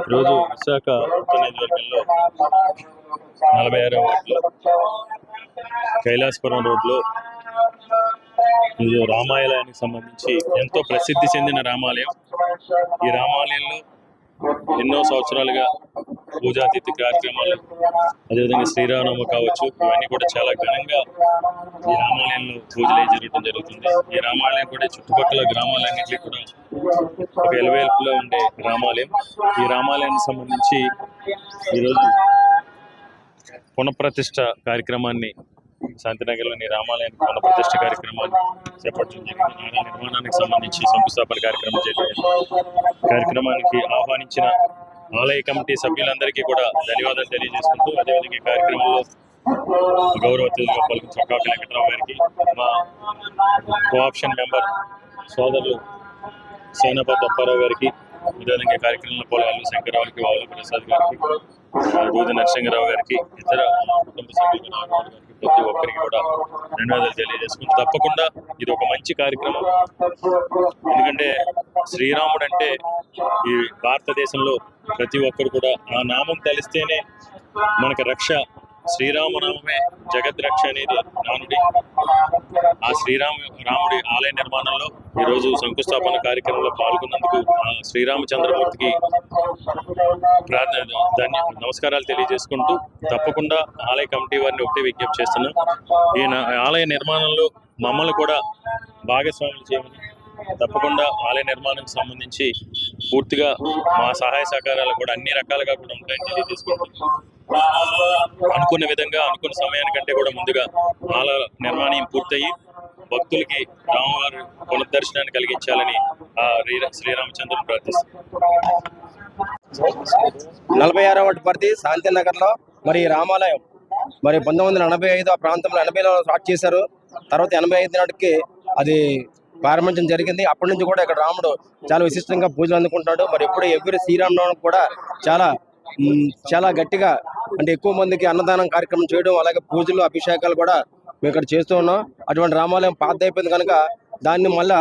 ఈరోజు విశాఖ నియోజకవర్గంలో నలభై ఆరో వార్డులో కైలాసపురం రోడ్లో ఇది రామాలయానికి సంబంధించి ఎంతో ప్రసిద్ధి చెందిన రామాలయం. ఈ రామాలయంలో ఎన్నో సంవత్సరాలుగా పూజాతిథి కార్యక్రమాలు అదేవిధంగా శ్రీరామనవమి కావచ్చు ఇవన్నీ కూడా చాలా ఘనంగా ఈ రామాలయంలో పూజలు జరగడం జరుగుతుంది. ఈ రామాలయం కూడా చుట్టుపక్కల గ్రామాలన్నింటినీ కూడా ఒక ఎలవేల్పులో ఉండే రామాలయం. ఈ రామాలయానికి సంబంధించి ఈరోజు పునఃప్రతిష్ట కార్యక్రమాన్ని శాంతినగర్లోని రామాలయానికి పునఃప్రతిష్ఠ కార్యక్రమాన్ని చేపట్టడం జరిగింది. నిర్మాణానికి సంబంధించి శంకుస్థాపన కార్యక్రమం జరిగింది. కార్యక్రమానికి ఆహ్వానించిన ఆలయ కమిటీ సభ్యులందరికీ కూడా ధన్యవాదాలు తెలియజేసుకుంటూ అదేవిధంగా ఈ కార్యక్రమంలో గౌరవ అతిథులుగా పాల్గొన్న చొక్కాకి వెంకటరావు గారికి మా కోఆప్షన్ మెంబర్ సోదరులు సేనాపతి అప్పారావు గారికి అదేవిధంగా ఈ కార్యక్రమంలో పాల్గొన్న శంకరరావుకి వావుల ప్రసాద్ గారికి దూది నరసింహరావు గారికి ఇతర కుటుంబ సభ్యులు నాగరావు గారికి ప్రతి ఒక్కరికి కూడా ధన్యవాదాలు తెలియజేసుకుంటూ తప్పకుండా ఇది ఒక మంచి కార్యక్రమం. ఎందుకంటే శ్రీరాముడు అంటే ఈ భారతదేశంలో ప్రతి ఒక్కరు కూడా ఆ నామం తెలిస్తేనే మనకు రక్ష శ్రీరామనామమే జగద్రక్ష అనేది నానుడి. ఆ శ్రీరామ రాముడి ఆలయ నిర్మాణంలో ఈరోజు శంకుస్థాపన కార్యక్రమంలో పాల్గొన్నందుకు ఆ శ్రీరామచంద్రమూర్తికి ప్రార్థన ధన్య నమస్కారాలు తెలియజేసుకుంటూ తప్పకుండా ఆలయ కమిటీ వారిని ఒకటే విజ్ఞప్తి చేస్తున్నాం. ఈ ఆలయ నిర్మాణంలో మమ్మల్ని కూడా భాగస్వాములు చేయమని తప్పకుండా ఆలయ నిర్మాణానికి సంబంధించి పూర్తిగా మా సహాయ సహకారాలు కూడా అన్ని రకాలుగా కూడా ఉంటాయని తెలియజేసుకుంటూ అనుకున్న విధంగా అనుకున్న సమయానికంటే కూడా ముందుగా ఆలయ నిర్మాణం పూర్తయి భక్తులకి రామవారి పునర్దర్శనాన్ని కలిగించాలని ఆ శ్రీరామచంద్రుని ప్రార్థిస్తున్నాం నలభై ఆరో వాటి పరిధి శాంతినగర్లో మరి రామాలయం. మరి పంతొమ్మిది వందల ఎనభై ఐదు ఆ ప్రాంతంలో ఎనభైలో స్టార్ట్ చేశారు. తర్వాత ఎనభై ఐదు నాటికి అది ప్రారంభించడం జరిగింది. అప్పటి నుంచి కూడా ఇక్కడ రాముడు చాలా విశిష్టంగా పూజలు అందుకుంటున్నాడు. మరి ఎప్పుడు ఎవ్రీ శ్రీరామనవమి కూడా చాలా చాలా గట్టిగా అంటే ఎక్కువ మందికి అన్నదానం కార్యక్రమం చేయడం అలాగే పూజలు అభిషేకాలు కూడా మేము ఇక్కడ చేస్తూ ఉన్నాం. అటువంటి రామాలయం పాత అయిపోయింది కనుక దాన్ని మళ్ళా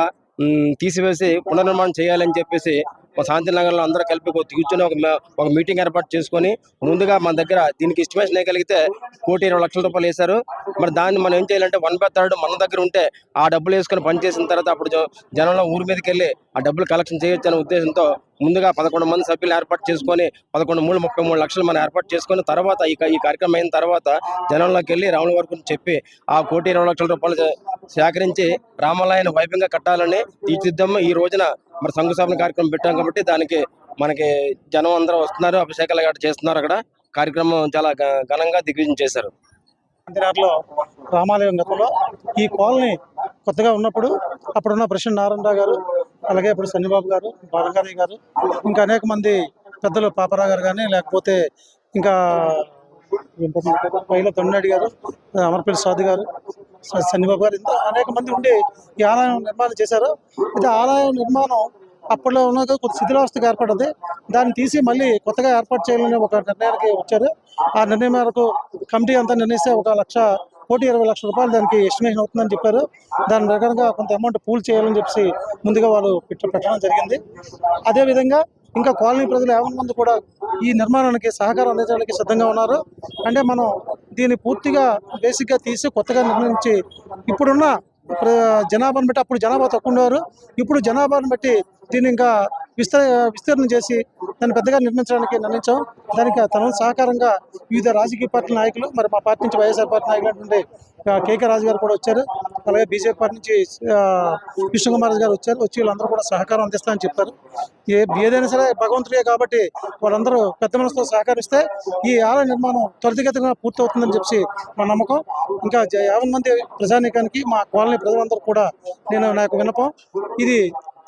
తీసివేసి పునర్నిర్మాణం చేయాలని చెప్పేసి మా శాంతినగర్లో అందరూ కలిపి కూర్చొని ఒక ఒక మీటింగ్ ఏర్పాటు చేసుకొని ముందుగా మన దగ్గర దీనికి ఎస్టిమేషన్ వేయగలిగితే కోటి ఇరవై లక్షల రూపాయలు వేశారు. మరి దాన్ని మనం ఏం చేయాలంటే వన్ బై థర్డ్ మన దగ్గర ఉంటే ఆ డబ్బులు వేసుకొని పని చేసిన తర్వాత అప్పుడు జనంలో ఊరి మీదకి వెళ్ళి ఆ డబ్బులు కలెక్షన్ చేయొచ్చు అనే ఉద్దేశంతో ముందుగా పదకొండు మంది సభ్యులు ఏర్పాటు చేసుకొని పదకొండు మూడు ముప్పై మూడు లక్షలు మనం ఏర్పాటు చేసుకొని తర్వాత ఈ ఈ కార్యక్రమం అయిన తర్వాత జనంలోకి వెళ్ళి రాముల వరకు చెప్పి ఆ కోటి ఇరవై లక్షల రూపాయలు సేకరించి రామాలయాన్ని వైభవంగా కట్టాలని తీర్చిద్దాం ఈ రోజున మరి శంకుస్థాపన కార్యక్రమం పెట్టాం కాబట్టి దానికి మనకి జనం అందరూ వస్తున్నారు అభిషేకాలు గట్రా చేస్తున్నారు అక్కడ. కార్యక్రమం చాలా ఘనంగా దిగ్విజయం చేశారు. రామాలయం గతంలో ఈ కాలనీ కొత్తగా ఉన్నప్పుడు అప్పుడున్న ప్రెసిడెంట్ నారాయణరావు గారు అలాగే ఇప్పుడు సన్నిబాబు గారు బాలంగారి గారు ఇంకా అనేక మంది పెద్దలు పాపరావు గారు కానీ లేకపోతే ఇంకా పైల తొండనాయుడు గారు అమర్పల్లి సాధు గారు సన్నిబాబు గారు ఇంత అనేక మంది ఉండి ఈ ఆలయం నిర్మాణం చేశారు. ఇది ఆలయం నిర్మాణం అప్పట్లో ఉన్నది కొంత శిథిలావస్థకు ఏర్పడింది. దాన్ని తీసి మళ్ళీ కొత్తగా ఏర్పాటు చేయాలని ఒక నిర్ణయానికి వచ్చారు. ఆ నిర్ణయం మేరకు కమిటీ అంతా నిర్ణయిస్తే ఒక లక్ష కోటి ఇరవై లక్షల రూపాయలు దానికి ఎస్టిమేషన్ అవుతుందని చెప్పారు. దాని ప్రకారంగా కొంత అమౌంట్ పూల్ చేయాలని చెప్పి ముందుగా వాళ్ళు పెట్టడం జరిగింది. అదేవిధంగా ఇంకా కాలనీ ప్రజలు యాభై మంది కూడా ఈ నిర్మాణానికి సహకారం అందించడానికి సిద్ధంగా ఉన్నారు. అంటే మనం దీన్ని పూర్తిగా బేసిక్గా తీసి కొత్తగా నిర్మించి ఇప్పుడున్న జనాభాను బట్టి అప్పుడు జనాభా తక్కువ ఉండేవారు. ఇప్పుడు జనాభాను బట్టి దీన్ని ఇంకా విస్తర విస్తీర్ణం చేసి దాన్ని పెద్దగా నిర్మించడానికి నిర్ణయించాం దానికి తన సహకారంగా వివిధ రాజకీయ పార్టీ నాయకులు మరి మా పార్టీ నుంచి వైఎస్ఆర్ పార్టీ నాయకులు కేకే రాజు గారు కూడా వచ్చారు. అలాగే బీజేపీ పార్టీ నుంచి ఆ, విష్ణుకుమార్ గారు వచ్చారు. వచ్చి వీళ్ళందరూ కూడా సహకారం అందిస్తామని చెప్పారు ఏ ఏదైనా సరే భగవంతుడే కాబట్టి వాళ్ళందరూ పెద్ద మనసుతో సహకరిస్తే ఈ ఆలయ నిర్మాణం త్వరితగతిగా పూర్తవుతుందని చెప్పి మా నమ్మకం. ఇంకా యాభై మంది ప్రజానీకానికి మా కాలనీ ప్రజలందరూ కూడా నేను నా యొక్క ఇది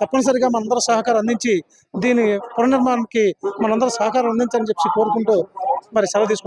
తప్పనిసరిగా మనందరూ సహకారం అందించి దీని పునర్నిర్మాణానికి మనందరూ సహకారం అందించాలని చెప్పి కోరుకుంటూ మరి సెలవు తీసుకుంటాం